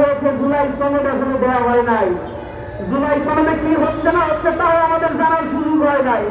হয়েছে, জুলাই সনদ এখনও দেওয়া হয় নাই। জুলাই সনদে কি হচ্ছে না হচ্ছে তাও আমাদের জানার সুযোগ হয় নাই।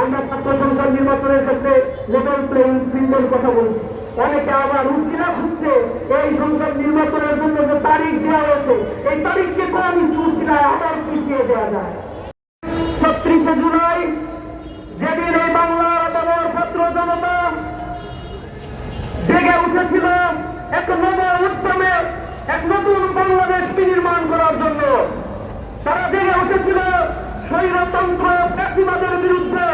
আমরা ছাত্র সংসদ নির্বাচনের ক্ষেত্রে লেভেল প্লেইং ফিল্ডের কথা বলছি। অনেকে আবার রুচিরা খুঁজছে এই সংসদ নির্বাচনের জন্য যে তারিখ দেওয়া হয়েছে। এই তারিখকে কম রুচিরা আবার পিছিয়ে দেওয়া যায়। ছত্রিশে জুলাই, যেদিন এই বাংলার বাবার ছাত্র জনতা জেগে উঠেছিল এক নব উদ্যমে এক নতুন বাংলাদেশ বিনির্মাণ করার জন্য। তারা জেগে উঠেছিল স্বৈরতন্ত্র ফ্যাসিবাদের বিরুদ্ধে।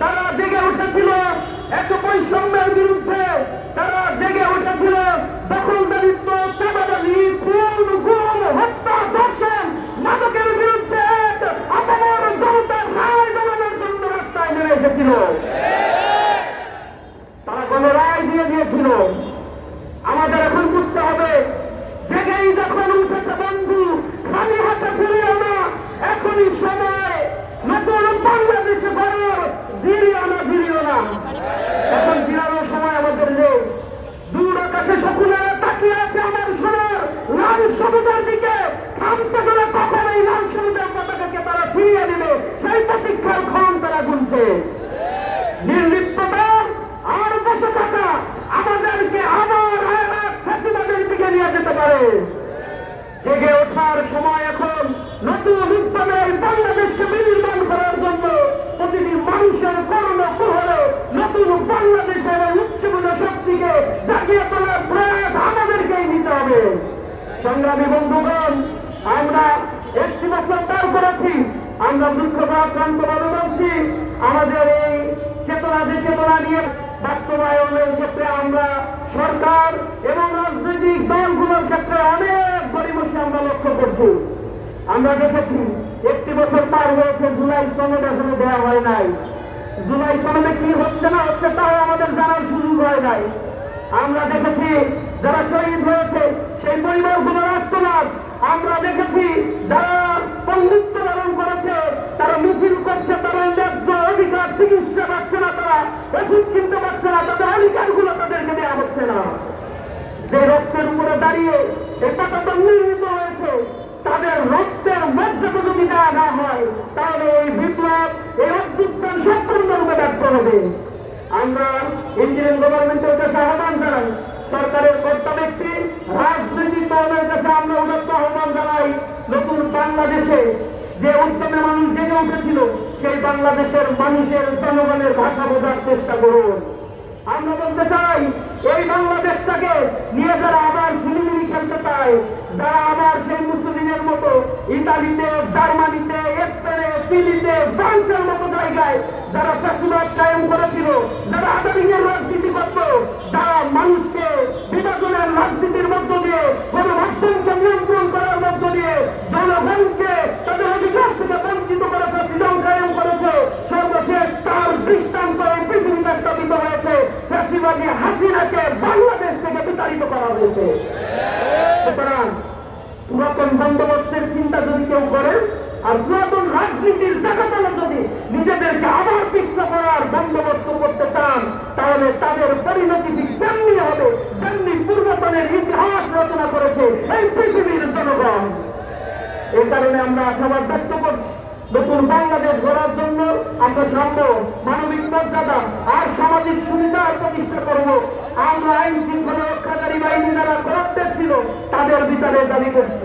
তারা জেগে উঠেছিল এক বৈষম্যের বিরুদ্ধে তারা জেগে উঠেছিল দখলদারিত্ব চাঁদাবাজি খুন গুম হত্যা দর্শন মাদকের বিরুদ্ধে এক আপামর জনতার রায় জানানোর জন্য রাস্তায় নেমে এসেছিল তারা কোন রায় দিয়ে দিয়েছিল আমাদের এখন বুঝতে হবে জেগেই যখন উঠেছে বন্ধু খালি হাতে ফিরিও না এখনই সময় নতুন বাংলাদেশে করার জিরিও না জিরিও না এখন জিরানোর সময় আমাদের নেই দূর আকাশে শকুনেরা তাকিয়ে আছে আমার সোনার সমুদ্রের দিকে খামচা করে কখন এই লাল সমুদ্রের পতাকাকে তারা ফিরিয়ে দিবে। সেই প্রতীক্ষার ক্ষণ তারা গুনছে। নির্লিপ্ততা আর বসে থাকা আমাদেরকে আবার ফ্যাসিবাদের দিকে নিয়ে যেতে পারে। জেগে ওঠার সময় এখন নতুন উদ্যমের বাংলাদেশকে বিনির্মাণ করার জন্য প্রতিটি মানুষের করণ প্রহরে নতুন বাংলাদেশের এই উচ্চমূল্য শক্তিকে জাগিয়ে তোলার প্রয়াস আমাদেরকেই নিতে হবে সংগ্রামী বন্ধুগণ, আমরা একটি বছর পার করেছি। আমরা দুঃখভাক্রান্তভাবে বলছি আমাদের এই চেতনা যে চেতনা নিয়ে বাস্তবায়নের ক্ষেত্রে আমরা সরকার এবং রাজনৈতিক দলগুলোর ক্ষেত্রে অনেক গরিবসী আমরা লক্ষ্য করছি। আমরা দেখেছি, একটি বছর পার হয়েছে, জুলাই সনদ এখনও দেওয়া হয় নাই। জুলাই সনদে কি হচ্ছে না হচ্ছে তাও আমাদের জানার সুযোগ হয় নাই। আমরা দেখেছি যারা শহীদ হয়েছে, সেই পরিবারগুলো আত্মনাদ আমরা দেখেছি যারা পণ্ডিত পালন করেছে, তারা মিছিল করছে, তারা ন্যায্য অধিকার, চিকিৎসা পাচ্ছে না তারা, ওষুধ কিনতে পারছে না, তাদের অধিকারগুলো তাদেরকে দেওয়া হচ্ছে না। যে রক্তের উপরে দাঁড়িয়ে এই পতাকা নির্মিত হয়েছে তাদের রক্তের মর্যাদা যদি দেওয়া না হয় তাহলে এই বিপ্লব এই অভ্যুত্থান সম্পূর্ণরূপে ব্যর্থ হবে আমরা ইন্ডিয়ান গভর্নমেন্টের কাছে আহ্বান জানাই, সরকারের কর্তা ব্যক্তি রাজনৈতিক দলের কাছে আমরা উন্নত আহ্বান জানাই, নতুন বাংলাদেশে যে উদ্যমে মানুষ জেগে উঠেছিল, সেই বাংলাদেশের মানুষের জনগণের ভাষা বোঝার চেষ্টা করুন। আমরা বলতে চাই, এই বাংলাদেশটাকে নিয়ে যারা আবার ঝিলিমিলি খেলতে চায়, যারা আবার সেই মুসলিমের মতো ইতালিতে, জার্মানিতে, স্পেনে, চিলিতে, ফ্রান্সের মতো জায়গায় যারা ফ্যাসিবাদ কায়েম করেছিল, যারা আদারিংয়ের রাজনীতি করত যারা মানুষকে বিভাজনের রাজনীতির মধ্য দিয়ে, গণমাধ্যমকে নিয়ন্ত্রণ করার মধ্য দিয়ে, জনগণকে তাদের অধিকার থেকে বঞ্চিত করেছে সৃজন কায়েম করেছে। সর্বশেষ তার দৃষ্টান্ত এই পৃথিবীতে স্থাপিত হয়েছে। ফ্যাসিবাদী হাসিনাকে বাংলাদেশ থেকে বিতাড়িত করা হয়েছে। পুরাতন বন্দোবস্তের চিন্তা যদি কেউ করে, আর পুরাতন রাজনীতির জায়গাতলে যদি নিজেদেরকে আবার পিষ্ট করার বন্দোবস্ত করতে চান, তাহলে তাদের পরিণতি তেমনি হবে তেমনি পূর্বতনের ইতিহাস রচনা করেছে এই পৃথিবীর জনগণ। এই কারণে আমরা আশাবাদ ব্যক্ত করছি। নতুন বাংলাদেশ গড়ার জন্য আমরা সাম্য মানবিক মর্যাদা আর সামাজিক সুবিধা প্রতিষ্ঠা করব। আমরা আইন শৃঙ্খলা রক্ষাকারী বাহিনী যারা করাপ্টেড ছিল, তাদের বিচারের দাবি করছি।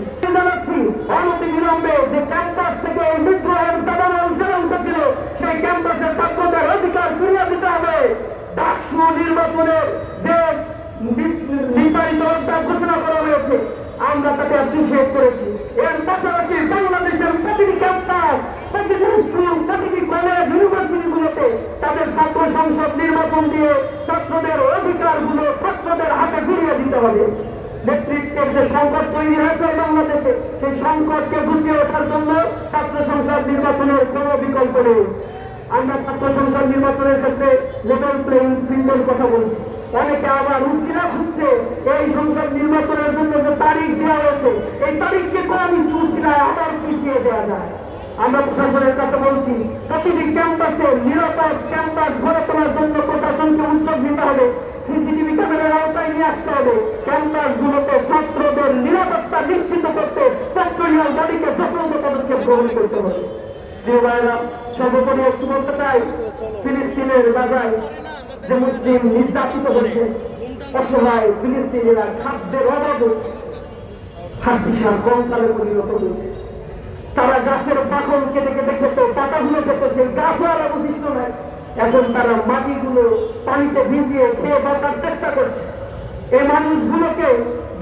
অনতি বিলম্বে যে ক্যাম্পাস থেকে এই বিদ্রোহের দাবানো উঠেছিল, সেই ক্যাম্পাসের ছাত্রদের অধিকার ফিরিয়ে দিতে হবে। ডাকসু নির্বাচনের যে নির্ধারিত ঘোষণা করা হয়েছে, আমরা তাকে অ্যাপ্রিসিয়েট করেছি। এর পাশাপাশি বাংলাদেশের প্রতিটি ক্যাম্পাস প্রতিটি স্কুল প্রতিটি কলেজ ইউনিভার্সিটিগুলোতে তাদের ছাত্র সংসদ নির্বাচন দিয়ে ছাত্রদের অধিকারগুলো ছাত্রদের হাতে ফিরিয়ে দিতে হবে। নেতৃত্বের যে সংকট তৈরি হয়েছে বাংলাদেশে, সেই সংকটকে গুছিয়ে ওঠার জন্য ছাত্র সংসদ নির্বাচনের কোনো বিকল্প নেই। আমরা ছাত্র সংসদ নির্বাচনের ক্ষেত্রে লেভেল প্লেইং ফিল্ডের কথা বলছি। অনেকে আবার রুচিরা খুঁজছে এই সংসদ নির্বাচনের জন্য যে তারিখ দেওয়া হয়েছে। এই তারিখকে কম রুচিরা আবার পিছিয়ে দেওয়া যায়। আমরা প্রশাসনের কাছে বলছি, প্রতিটি ক্যাম্পাসে নিরাপদ ক্যাম্পাস গড়ে তোলার জন্য প্রশাসনকে উদ্যোগ নিতে হবে। সিসিটিভি ক্যামেরার আওতায় নিয়ে আসতে হবে। ক্যাম্পাস গুলোতে ছাত্রদের নিরাপত্তা নিশ্চিত করতে পেট্রোলিয়াম গাড়িকে সকল পদক্ষেপ গ্রহণ করতে হবে। প্রিয় ভাইরা সর্বোপরি একটু বলতে চাই, ফিলিস্তিনের গাজায় যে মুসলিম নির্যাতিত হচ্ছে অসহায় ফিলিস্তিনিরা খাদ্যের অভাবে খাদ্য সার কঙ্কালে পরিণত হয়েছে। তারা গাছের পাখল কেটে কেটে খেত পাতাগুলো খেত সেই গাছও আর অবশিষ্ট নাই। এখন তারা মাটিগুলো পানিতে ভিজিয়ে খেয়ে বাঁচার চেষ্টা করছে। এই মানুষগুলোকে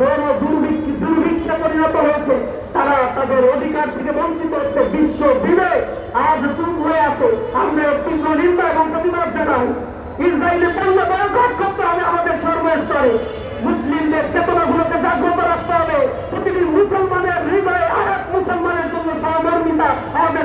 বড় দুর্ভিক্ষ দুর্ভিক্ষে পরিণত হয়েছে। তারা তাদের অধিকার থেকে বঞ্চিত হচ্ছে। বিশ্ব দিনে আজ চুপ হয়ে আছে। আমরা তীব্র নিন্দা এবং প্রতিবাদ জানাই। ইসরায়েলি পণ্য বয়কট করতে হবে আমাদের সর্বস্তরে। মুসলিমদের চেতনাগুলোকে জাগ্রত রাখতে হবে। প্রতিটি মুসলমানের হৃদয়ে আর এক মুসলমানের জন্য সহমর্মিতা আমাদের